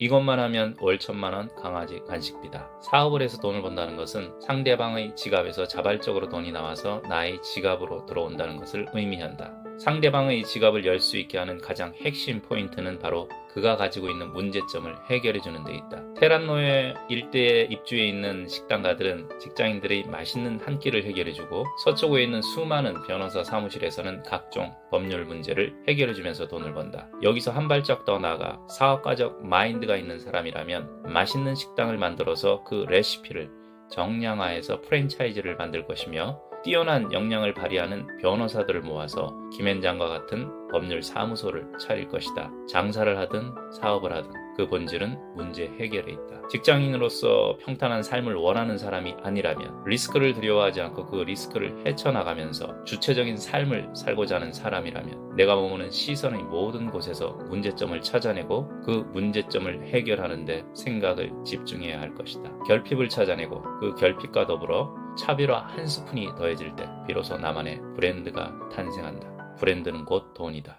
이것만 하면 월 천만 원 강아지 간식비다. 사업을 해서 돈을 번다는 것은 상대방의 지갑에서 자발적으로 돈이 나와서 나의 지갑으로 들어온다는 것을 의미한다. 상대방의 지갑을 열 수 있게 하는 가장 핵심 포인트는 바로 그가 가지고 있는 문제점을 해결해 주는 데 있다. 테란노에 일대에 입주해 있는 식당가들은 직장인들의 맛있는 한 끼를 해결해 주고 서초구에 있는 수많은 변호사 사무실에서는 각종 법률 문제를 해결해 주면서 돈을 번다. 여기서 한 발짝 더 나아가 사업가적 마인드가 있는 사람이라면 맛있는 식당을 만들어서 그 레시피를 정량화해서 프랜차이즈를 만들 것이며 뛰어난 역량을 발휘하는 변호사들을 모아서 김앤장과 같은 법률 사무소를 차릴 것이다. 장사를 하든 사업을 하든 그 본질은 문제 해결에 있다. 직장인으로서 평탄한 삶을 원하는 사람이 아니라면 리스크를 두려워하지 않고 그 리스크를 헤쳐나가면서 주체적인 삶을 살고자 하는 사람이라면 내가 머무는 시선의 모든 곳에서 문제점을 찾아내고 그 문제점을 해결하는데 생각을 집중해야 할 것이다. 결핍을 찾아내고 그 결핍과 더불어 차별화 한 스푼이 더해질 때 비로소 나만의 브랜드가 탄생한다. 브랜드는 곧 돈이다.